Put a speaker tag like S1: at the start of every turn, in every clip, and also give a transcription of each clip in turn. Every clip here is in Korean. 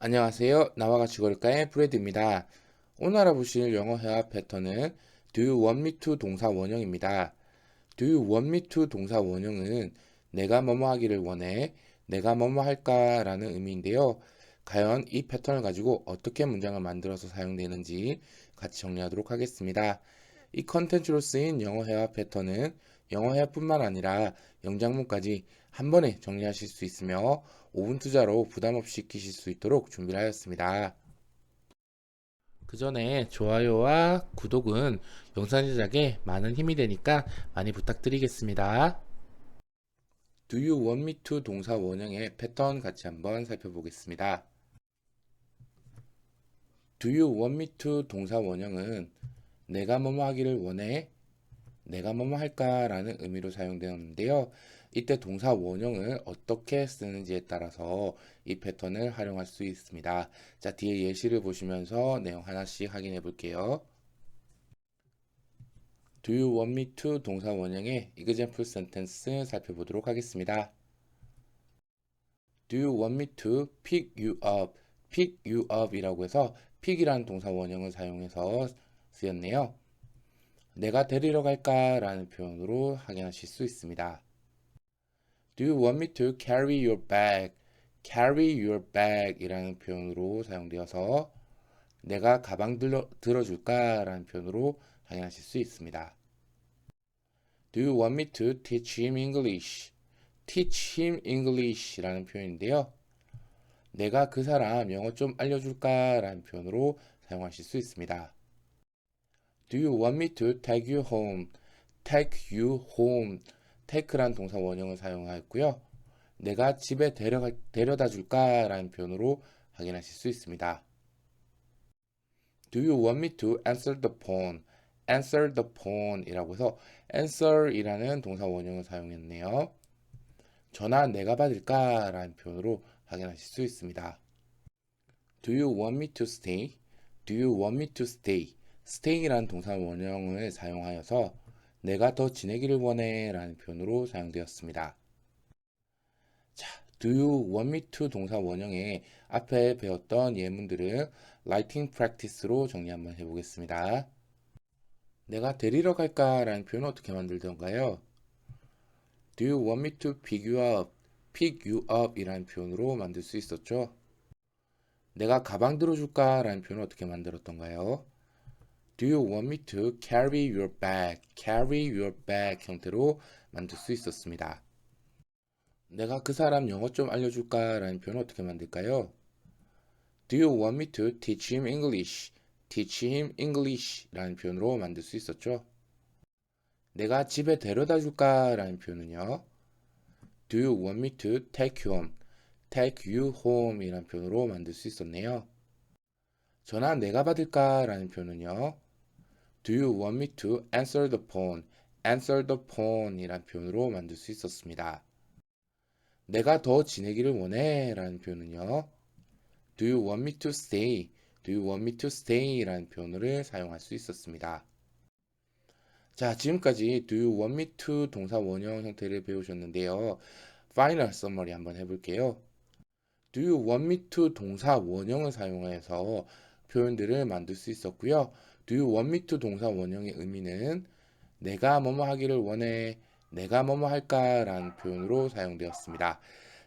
S1: 안녕하세요. 나와 같이 걸을까의 프레드입니다. 오늘 알아보실 영어 회화 패턴은 Do you want me to 동사 원형입니다. Do you want me to 동사 원형은 내가 뭐뭐 하기를 원해, 내가 뭐뭐 할까 라는 의미인데요. 과연 이 패턴을 가지고 어떻게 문장을 만들어서 사용되는지 같이 정리하도록 하겠습니다. 이 컨텐츠로 쓰인 영어 회화 패턴은 영어 회화뿐만 아니라 영장문까지 한 번에 정리하실 수 있으며 5분 투자로 부담 없이 익히실 수 있도록 준비를 하였습니다. 그 전에 좋아요와 구독은 영상 제작에 많은 힘이 되니까 많이 부탁드리겠습니다. Do you want me to 동사 원형의 패턴 같이 한번 살펴보겠습니다. Do you want me to 동사 원형은 내가 뭐뭐 하기를 원해, 내가 뭐뭐 할까라는 의미로 사용되었는데요. 이때 동사 원형을 어떻게 쓰는지에 따라서 이 패턴을 활용할 수 있습니다. 자, 뒤에 예시를 보시면서 내용 하나씩 확인해 볼게요. Do you want me to 동사 원형의 example sentence 살펴보도록 하겠습니다. Do you want me to pick you up? pick you up 이라고 해서 pick이라는 동사 원형을 사용해서 쓰였네요. 내가 데리러 갈까? 라는 표현으로 확인하실 수 있습니다. Do you want me to carry your bag? carry your bag 이라는 표현으로 사용되어서 내가 가방 들어, 들어줄까? 라는 표현으로 확인하실 수 있습니다. Do you want me to teach him English? teach him English 라는 표현인데요. 내가 그 사람 영어 좀 알려줄까? 라는 표현으로 사용하실 수 있습니다. Do you want me to take you home? take you home. take란 동사 원형을 사용하였고요. 내가 집에 데려가, 데려다 줄까? 라는 표현으로 확인하실 수 있습니다. Do you want me to answer the phone? answer the phone 이라고 해서 answer 이라는 동사 원형을 사용했네요. 전화 내가 받을까? 라는 표현으로 확인하실 수 있습니다. Do you want me to stay? Do you want me to stay? Stay이라는 동사 원형을 사용하여서 내가 더 지내기를 원해 라는 표현으로 사용되었습니다. 자, do you want me to 동사 원형의 앞에 배웠던 예문들을 writing practice로 정리 한번 해보겠습니다. 내가 데리러 갈까? 라는 표현은 어떻게 만들던가요? Do you want me to pick you up? pick you up 이라는 표현으로 만들 수 있었죠. 내가 가방 들어줄까? 라는 표현을 어떻게 만들었던가요? Do you want me to carry your bag? carry your bag 형태로 만들 수 있었습니다. 내가 그 사람 영어 좀 알려줄까? 라는 표현을 어떻게 만들까요? Do you want me to teach him English? teach him English 라는 표현으로 만들 수 있었죠. 내가 집에 데려다 줄까? 라는 표현은요. Do you want me to take you home? take you home 이라는 표현으로 만들 수 있었네요. 전화 내가 받을까? 라는 표현은요. Do you want me to answer the phone? answer the phone 이란 표현으로 만들 수 있었습니다. 내가 더 지내기를 원해 라는 표현은요. Do you want me to stay? Do you want me to stay? 라는 표현을 사용할 수 있었습니다. 자, 지금까지 do you want me to 동사 원형 형태를 배우셨는데요. 파이널 서머리 한번 해볼게요. Do you want me to 동사 원형을 사용해서 표현들을 만들 수 있었고요. Do you want me to 동사 원형의 의미는 내가 뭐뭐 하기를 원해, 내가 뭐뭐 할까 라는 표현으로 사용되었습니다.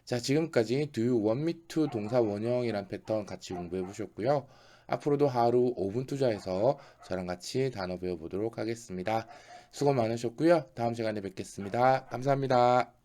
S1: 자, 지금까지 do you want me to 동사 원형이란 패턴 같이 공부해 보셨고요. 앞으로도 하루 5분 투자해서 저랑 같이 단어 배워보도록 하겠습니다. 수고 많으셨고요. 다음 시간에 뵙겠습니다. 감사합니다.